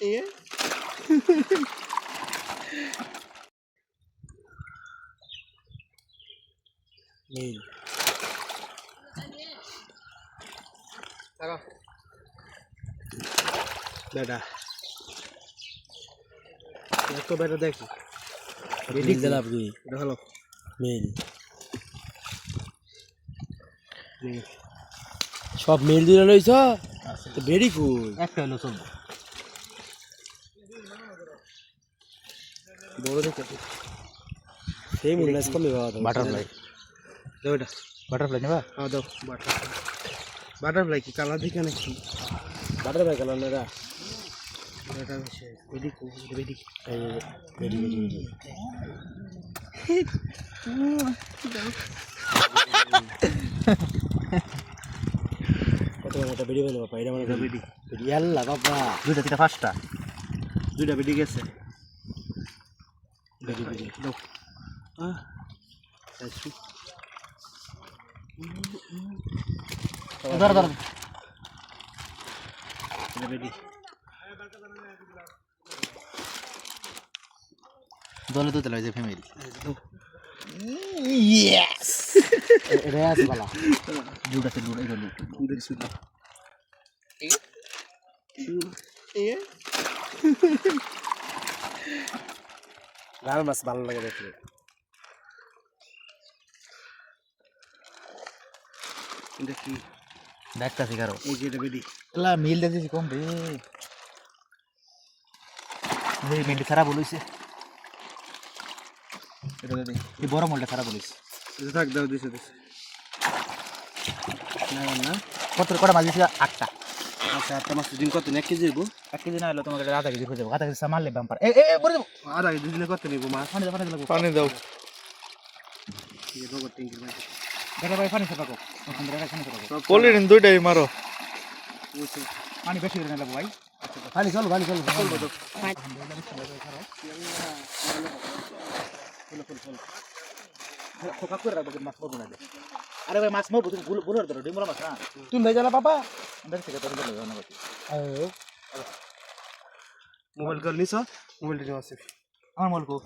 ইয়ে নীল বেটা দেখি নীল দিলাম হলো মিল সব মিল দিলে লইছ ভেরি কুল একটা হলো চলবো বড় দেখে সেই মিল নাচ কমে বাবা বাটারফ্লাই দাও এটা বাটারফ্লাই নেবা হ্যাঁ দাও বাটারফ্লাই বাটারফ্লাই কি কালার দিকে নাকি বাটার ভাই গেল না এটা হচ্ছে বেডি কো বেডি এই ভেরি ভেরি ভেরি বাবা এটা মানে আল্লাহ বাবা। দুইটা তিনটা পাঁচটা। দুইটা বেডি গেছে। দাও। ধরো ধরো। বেডি দলে দুতে লাগে ফ্যামিলি দাও এটা আছে বালা দুটা আছে দুটা এগুলো দেখছি দাও ইয়ে লাল মাছ ভালো লাগে দেখতে এটা কি দেখতাছি কারও এই যে এটা বেডি মিল দেখতেছি কম রে মিলটা খারাপ বলেছে এটা দে এই বড় মলটা খারাপ বলেছে এটা থাক দাও দিছে দিছে। না না কত কটা মাছ দিয়েছে আটটা। আচ্ছা আটটা মাছ দিন কত এক কেজি দেবো এক কেজি না হলে তোমাকে আধা কেজি খুঁজে যাব আধা কেজি মারলে বাম্পার। এ এ বলে দেবো আধা কেজি দিলে কত নেব মাছ? পানি দাও পানি দাও পানি দাও। দেখা ভাই পানি সেপাকো। পলিথিন দুইটাই মারো। পানি বেশি করে নেব ভাই। খালি চল খালি চল। চলবো তো খোকা করে রাখব মাছ মরবো না আরে ভাই মাছ মরবো তুমি ভুল ভুল ধরো ডিমলা মাছ না তুমি ভেজা না বাবা? দেখ থেকে তোর গেলে না মোবাইল কল নিছ মোবাইল আমার মলকো